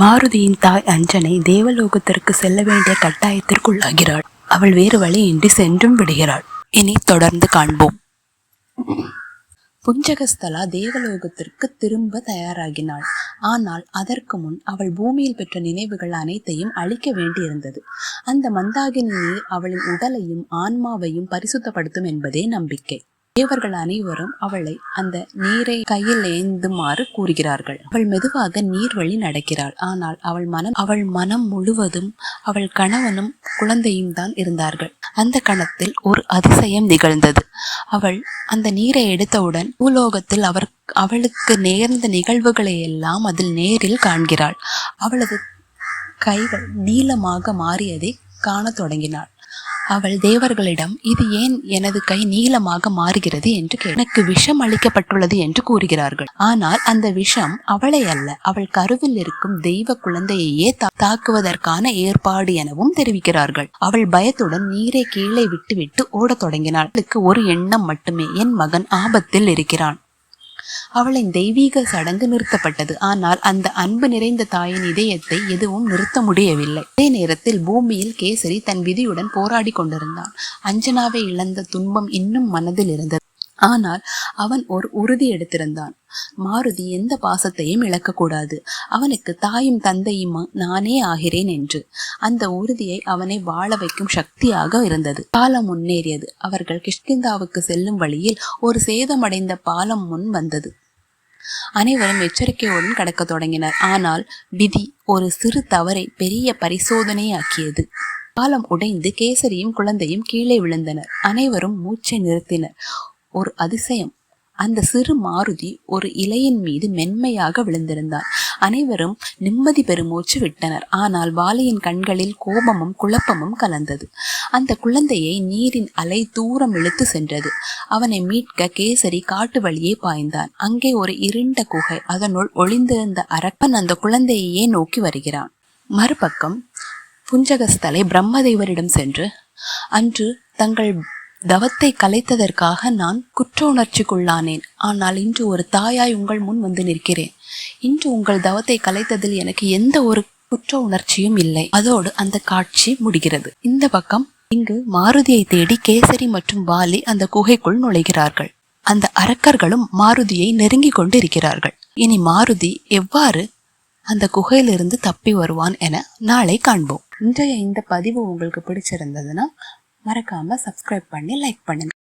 மாருதியின் தாய் அஞ்சனை தேவலோகத்திற்கு செல்ல வேண்டிய கட்டாயத்திற்குள்ளாகிறாள். அவள் வேறு வழியின்றி சென்றும் விடுகிறாள். இனி தொடர்ந்து காண்போம். புஞ்சகஸ்தலா தேவலோகத்திற்கு திரும்ப தயாராகினாள். ஆனால் அதற்கு முன் அவள் பூமியில் பெற்ற நினைவுகள் அனைத்தையும் அழிக்க வேண்டியிருந்தது. அந்த மந்தாகினியே அவளின் உடலையும் ஆன்மாவையும் பரிசுத்தப்படுத்தும் என்பதே நம்பிக்கை. தேவர்கள் அனைவரும் அவளை அந்த நீரை கையில் ஏந்துமாறு கூறுகிறார்கள். அவள் மெதுவாக நீர் வழி நடக்கிறாள். ஆனால் அவள் மனம் அவள் மனம் முழுவதும் அவள் கணவனும் குழந்தையும் தான் இருந்தார்கள். அந்த கணத்தில் ஒரு அதிசயம் நிகழ்ந்தது. அவள் அந்த நீரை எடுத்தவுடன் பூலோகத்தில் அவர் அவளுக்கு நேர்ந்த நிகழ்வுகளை எல்லாம் அதில் நேரில் காண்கிறாள். அவளது கைகள் நீளமாக மாறியதை காணத் தொடங்கினாள். அவள் தேவர்களிடம் இது ஏன் எனது கை நீளமாக மாறுகிறது என்று எனக்கு விஷம் அளிக்கப்பட்டுள்ளது என்று கூறுகிறார்கள். ஆனால் அந்த விஷம் அவளை அல்ல. அவள் கருவில் இருக்கும் தெய்வ குழந்தையையே தா- தாக்குவதற்கான ஏற்பாடு எனவும் தெரிவிக்கிறார்கள். அவள் பயத்துடன் நீரை கீழே விட்டுவிட்டு ஓடத் தொடங்கினாள். அவளுக்கு ஒரு எண்ணம் மட்டுமே. என் மகன் ஆபத்தில் இருக்கிறான். அவளின் தெய்வீக சடங்கு நிறுத்தப்பட்டது. ஆனால் அந்த அன்பு நிறைந்த தாயின் இதயத்தை எதுவும் நிறுத்த முடியவில்லை. அதே நேரத்தில் பூமியில் கேசரி தன் விதியுடன் போராடி கொண்டிருந்தான். அஞ்சனாவை இழந்த துன்பம் இன்னும் மனதில் இருந்தது. ஆனால் அவன் ஒரு உறுதி எடுத்திருந்தான். மாருதி எந்த பாசத்தையும் இழக்கக்கூடாது. அவனுக்கு தாயும் தந்தையும் நானே ஆகிறேன் என்று. அந்த உறுதியை அவனை வாழ வைக்கும் சக்தியாக இருந்தது. பாலம் முன்னேறியது. அவர்கள் கிஷ்கிந்தாவுக்கு செல்லும் வழியில் ஒரு சேதமடைந்த பாலம் முன் வந்தது. அனைவரும் எச்சரிக்கையுடன் கடக்கத் தொடங்கினர். ஆனால் விதி ஒரு சிறு தவறை பெரிய பரிசோதனையாக்கியது. பாலம் உடைந்து கேசரியும் குழந்தையும் கீழே விழுந்தனர். அனைவரும் மூச்சை நிறுத்தினர். ஒரு அதிசயம். அந்த சிறு மாருதி ஒரு இலையின் மீது மென்மையாக விழுந்திருந்தார் அனைவரும் நிம்மதி பெருமூச்சு விட்டனர். ஆனால் வாலியின் கண்களில் கோபமும் குழப்பமும் கலந்தது. அந்த குழந்தையை நீரின் அலை தூரம் இழுத்து சென்றது. அவனை மீட்க கேசரி காட்டு வழியே பாய்ந்தான். அங்கே ஒரு இருண்ட குகை. அதனுள் ஒளிந்திருந்த அரக்கன் அந்த குழந்தையையே நோக்கி வருகிறான். மறுபக்கம் புஞ்சகஸ்தலை பிரம்மதேவரிடம் சென்று அன்று தங்கள் தவத்தை கலைத்ததற்காக நான் குற்ற உணர்ச்சிக்குள்ளானேன் ஆனால் இன்று ஒரு தாயாய் உங்கள் முன் வந்து நிற்கிறேன். இன்று உங்கள் தவத்தை கலைத்ததில் எனக்கு எந்த ஒரு குற்ற உணர்ச்சியும் இல்லை. அதோடு அந்த காட்சி முடிகிறது. இந்த பக்கம் இங்கு மாருதியை தேடி கேசரி மற்றும் வாலி அந்த குகைக்குள் நுழைகிறார்கள். அந்த அரக்கர்களும் மாருதியை நெருங்கி கொண்டு இருக்கிறார்கள் இனி மாருதி எவ்வாறு அந்த குகையிலிருந்து தப்பி வருவான் என நாளை காண்போம். இன்றைய இந்த பதிவு உங்களுக்கு பிடிச்சிருந்ததுன்னா மறக்காம சப்ஸ்கிரைப் பண்ணி லைக் பண்ணுங்க.